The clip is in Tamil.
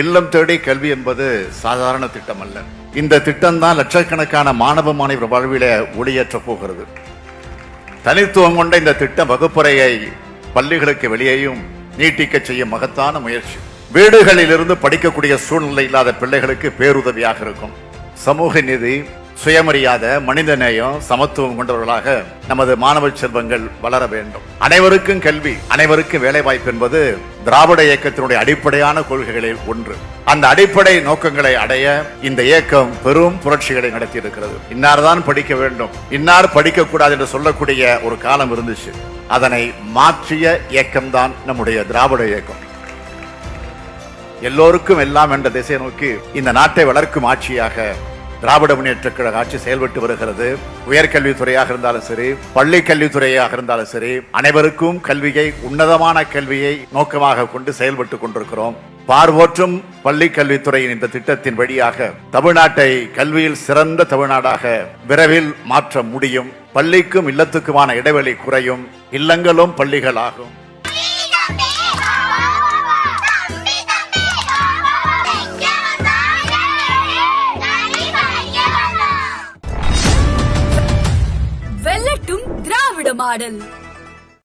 இல்லம் தேடி கல்வி என்பது சாதாரண திட்டம் அல்ல இந்த திட்டம் தான் லட்சக்கணக்கான மாணவ மாணவர் வாழ்வில ஒளியேற்ற போகிறது. தனித்துவம் கொண்ட இந்த திட்டம் வகுப்பறையை பள்ளிகளுக்கு வெளியேயும் நீட்டிக்க செய்யும் மகத்தான முயற்சி. வீடுகளிலிருந்து படிக்கக்கூடிய சூழ்நிலை இல்லாத பிள்ளைகளுக்கு பேருதவியாக இருக்கும். சமூக நீதி சுயமரியாதை மனிதநேயம் சமத்துவம் கொண்டவர்களாக நமது மாணவ செல்வங்கள் வளர வேண்டும். அனைவருக்கும் கல்வி அனைவருக்கும் வேலைவாய்ப்பு என்பது திராவிட இயக்கத்தினுடைய அடிப்படையான கொள்கைகளில் ஒன்று. அந்த அடிப்படை நோக்கங்களை அடைய இந்த இயக்கம் பெரும் புரட்சிகளை நடத்தி இருக்கிறது இன்னார் தான் படிக்க வேண்டும். இன்னார் படிக்க கூடாது என்று சொல்லக்கூடிய ஒரு காலம் இருந்துச்சு. அதனை மாற்றிய இயக்கம்தான் நம்முடைய திராவிட இயக்கம். எல்லோருக்கும் எல்லாம் என்ற திசை நோக்கி இந்த நாட்டை வளர்க்கும் ஆட்சியாக திராவிட முன்னேற்ற கழக ஆட்சி செயல்பட்டு வருகிறது. உயர்கல்வித்துறையாக இருந்தாலும் சரி பள்ளி கல்வித்துறையாக இருந்தாலும் சரி அனைவருக்கும் கல்வியை உன்னதமான கல்வியை நோக்கமாக கொண்டு செயல்பட்டு கொண்டிருக்கிறோம். பார்வோற்றும் பள்ளி கல்வித்துறையின் இந்த திட்டத்தின் வழியாக தமிழ்நாட்டை கல்வியில் சிறந்த தமிழ்நாடாக விரைவில் மாற்ற முடியும். பள்ளிக்கும் இல்லத்துக்குமான இடைவெளி குறையும். இல்லங்களும் பள்ளிகளாகும். திரட்டும் திராவிட மாடல்.